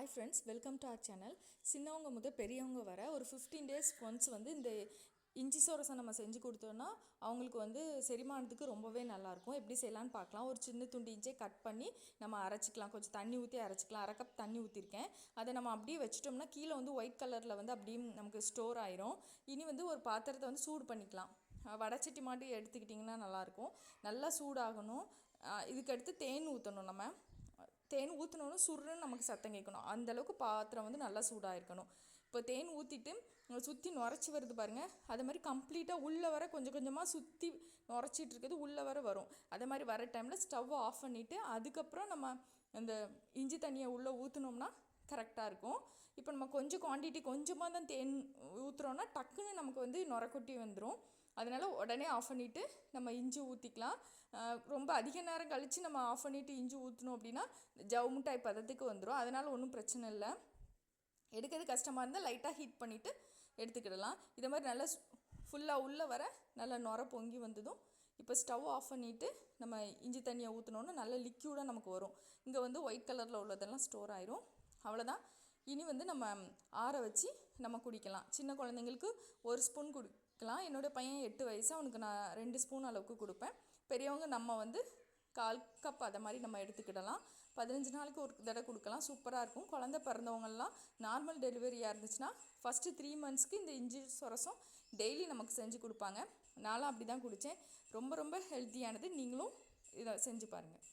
Hi friends welcome to our channel சின்னவங்க முதல் பெரியவங்க வர ஒரு ஃபிஃப்டீன் டேஸ் ஒன்ஸ் வந்து இந்த இஞ்சி சோரசை நம்ம செஞ்சு கொடுத்தோன்னா அவங்களுக்கு வந்து செரிமானத்துக்கு ரொம்பவே நல்லாயிருக்கும். எப்படி செய்யலான்னு பார்க்கலாம். ஒரு சின்ன துண்டு இஞ்சியை கட் பண்ணி நம்ம அரைச்சிக்கலாம். கொஞ்சம் தண்ணி ஊற்றி அரைச்சிக்கலாம். அரை கப் தண்ணி ஊற்றிருக்கேன் அதை நம்ம அப்படியே வச்சிட்டோம்னா கீழே வந்து ஒயிட் கலரில் வந்து அப்படியே நமக்கு ஸ்டோர் ஆயிரும். இனி வந்து ஒரு பாத்திரத்தை வந்து சூடு பண்ணிக்கலாம். வடச்சட்டி மாட்டி எடுத்துக்கிட்டிங்கன்னா நல்லாயிருக்கும். நல்லா சூடாகணும். இதுக்கடுத்து தேன் ஊற்றணும் நம்ம. தேன் ஊற்றினோன்னு சுருன்னு நமக்கு சத்தம் கேட்கணும். அந்தளவுக்கு பாத்திரம் வந்து நல்லா சூடாக இருக்கணும் இப்போ தேன் ஊற்றிட்டு சுற்றி நுரைச்சி வருது பாருங்கள் அது மாதிரி கம்ப்ளீட்டாக உள்ளே வர கொஞ்சம் கொஞ்சமாக சுற்றி நுரைச்சிட்டு இருக்கிறது உள்ளே வர வரும். அதே மாதிரி வர டைமில் ஸ்டவ் ஆஃப் பண்ணிவிட்டு அதுக்கப்புறம் நம்ம அந்த இஞ்சி தண்ணியை உள்ளே ஊற்றினோம்னா கரெக்டாக இருக்கும். இப்போ நம்ம கொஞ்சம் குவான்டிட்டி கொஞ்சமாக தான் தேன் ஊற்றுறோன்னா டக்குன்னு நமக்கு வந்து நுரக்கொட்டி வந்துடும் அதனால் உடனே ஆஃப் பண்ணிவிட்டு நம்ம இஞ்சி ஊற்றிக்கலாம் ரொம்ப அதிக நேரம் கழித்து நம்ம ஆஃப் பண்ணிவிட்டு இஞ்சி ஊற்றினோம் அப்படின்னா ஜவு மிட்டாய் பதத்துக்கு வந்துடும் அதனால் ஒன்றும் பிரச்சனை இல்லை. எடுக்கிறது கஷ்டமாக இருந்தால் லைட்டாக ஹீட் பண்ணிவிட்டு எடுத்துக்கிடலாம். இதை மாதிரி நல்லா ஃபுல்லாக உள்ளே வர நல்லா நுர பொங்கி வந்ததும் இப்போ ஸ்டவ் ஆஃப் பண்ணிவிட்டு நம்ம இஞ்சி தண்ணியை ஊற்றினோன்னா நல்ல லிக்யூடாக நமக்கு வரும். இங்கே வந்து ஒயிட் கலரில் உள்ளதெல்லாம் ஸ்டோர் ஆயிரும். அவ்வளோதான் இனி வந்து நம்ம ஆற வச்சு நம்ம குடிக்கலாம். சின்ன குழந்தைங்களுக்கு ஒரு ஸ்பூன் குடிக்கலாம். என்னோடய பையன் எட்டு வயசு அவனுக்கு நான் ரெண்டு ஸ்பூன் அளவுக்கு கொடுப்பேன். பெரியவங்க நம்ம வந்து கால் கப் அதை மாதிரி நம்ம எடுத்துக்கிடலாம். பதினஞ்சு நாளைக்கு ஒரு தடவை கொடுக்கலாம். சூப்பராக இருக்கும். குழந்த பிறந்தவங்கள்லாம் நார்மல் டெலிவரியாக இருந்துச்சுன்னா ஃபஸ்ட்டு த்ரீ மந்த்ஸ்க்கு இந்த இஞ்சி சொரசம் டெய்லி நமக்கு செஞ்சு கொடுப்பாங்க. நானும் அப்படி தான் குடித்தேன் ரொம்ப ரொம்ப ஹெல்த்தியானது நீங்களும் இதை செஞ்சு பாருங்கள்